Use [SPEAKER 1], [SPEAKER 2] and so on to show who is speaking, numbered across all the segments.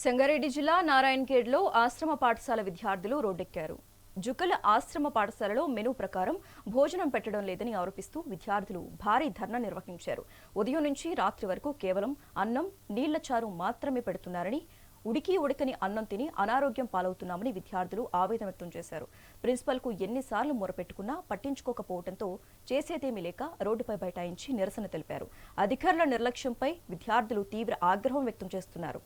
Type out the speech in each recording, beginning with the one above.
[SPEAKER 1] సంగారెడ్డి జిల్లా నారాయణఖేడ్లో ఆశ్రమ పాఠశాల విద్యార్థులు రోడ్డెక్కారు. జుకల ఆశ్రమ పాఠశాలలో మెనూ ప్రకారం భోజనం పెట్టడం లేదని ఆరోపిస్తూ విద్యార్థులు భారీ ధర్నా నిర్వహించారు. ఉదయం నుంచి రాత్రి వరకు కేవలం అన్నం నీళ్ళ చారు మాత్రమే పెడుతున్నారని ఉడికి ఉడకని అన్నం తిని అనారోగ్యం పాలవుతున్నామని విద్యార్థులు ఆవేదన వ్యక్తం చేశారు. ప్రిన్సిపల్కు ఎన్నిసార్లు మొరపెట్టుకున్నా పట్టించుకోకపోవడంతో చేసేదేమీ లేక రోడ్డుపై బైఠాయించి నిరసన తెలిపారు. అధికారుల నిర్లక్ష్యంపై విద్యార్థులు తీవ్ర ఆగ్రహం వ్యక్తం చేస్తున్నారు.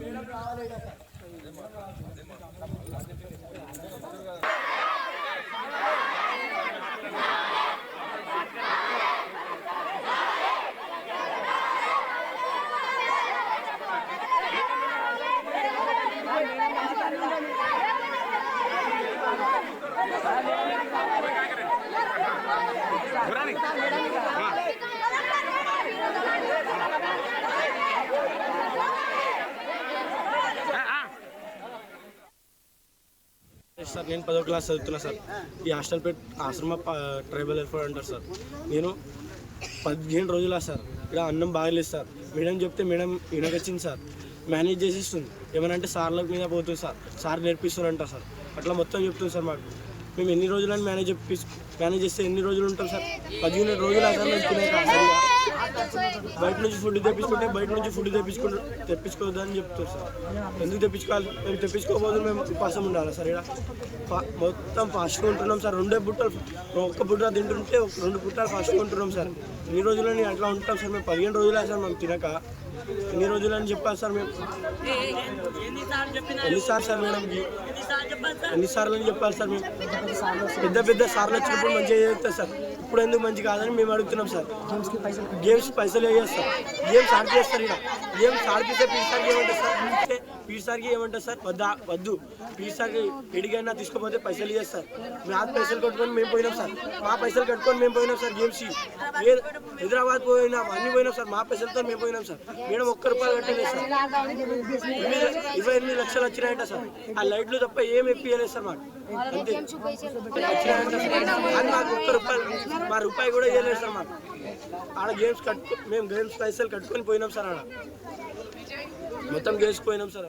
[SPEAKER 2] मेरा प्रावधान है సార్ నేను పదో క్లాస్ చదువుతున్నా సార్. ఈ హాస్టల్ పెట్ ఆశ్రమ ట్రైబల్ వెల్ఫేర్ అంటారు సార్. నేను పదిహేను రోజులా సార్ ఇక్కడ అన్నం బాగలేదు సార్. మేడం చెప్తే మేడం వినకొచ్చింది సార్. మేనేజ్ చేసిస్తుంది. ఏమనంటే సార్ల మీద పోతుంది సార్. Sir నేర్పిస్తారంట sir. అట్లా మొత్తం చెప్తుంది సార్ మాకు. మేము ఎన్ని రోజులని మేనేజ్ చెప్పి మేనేజ్ చేస్తే ఎన్ని రోజులు ఉంటాం సార్? పదిహేను రోజులు అసలు మేము బయట నుంచి ఫుడ్ తెప్పించుకుంటే బయట నుంచి ఫుడ్ తెప్పించుకుంటూ తెప్పించుకోవద్దని చెప్తారు సార్. ఎందుకు తెప్పించుకోవాలి? మేము తెప్పించుకోబోదు మేము ఉపాసం ఉండాలి సార్? ఇక్కడ మొత్తం ఫాస్ట్గా ఉంటున్నాం సార్. రెండే బుట్టలు ఒక్క బుట్ట తింటుంటే రెండు బుట్టలు ఫాస్ట్గా ఉంటున్నాం సార్. ఈ రోజులని అట్లా ఉంటాం సార్? మేము పదిహేను రోజులే సార్ మేము తినక. ఎన్ని రోజులని చెప్పాలి సార్ మేము? ఎన్నిసార్లు సార్ మేడం ఎన్నిసార్లు అని చెప్పాలి సార్ మేము? పెద్ద పెద్ద సార్లు వచ్చినప్పుడు మంచిగా చేస్తారు సార్. ఇప్పుడు ఎందుకు మంచి కాదని మేము అడుగుతున్నాం సార్. గేమ్స్ పైసలు వేస్తారు సార్. గేమ్స్ ఆడితే చేస్తారు ఇక్కడ గేమ్స్ ఆడిపిస్తే పీసార్కి ఏమంటారు సార్? అంటే పీసార్కి ఏమంటారు సార్? వద్దా వద్దు. పీసార్కి ఎడిగైనా తీసుకోపోతే పైసలు ఇస్తారు మా పైసలు కట్టుకొని మేము పోయినాం సార్. మా పైసలు కట్టుకొని మేము పోయినాం సార్ గేమ్స్ ఏ హైదరాబాద్ పోయినాం అన్ని పోయినాం సార్. మా పైసలతో మేము పోయినాం సార్. మేడం ఒక్క రూపాయలు కట్టలేదు సార్. ఇరవై- ఇరవై ఎనిమిది లక్షలు వచ్చినాయంట సార్. ఆ లైట్లు తప్ప ఏం ఎప్పియలేదు సార్ మాకు. అంతే. వచ్చినాయంట సార్. అది మాకు ఒక్క రూపాయలు మా రూపాయి కూడా ఇవ్వలేదు సార్ మాకు. ఆడ గేమ్స్ కట్టు మేము గేమ్స్ పైసలు కట్టుకొని పోయినాం సార్ ఆడ. మొత్తం గేమ్స్ పోయినాం సార్.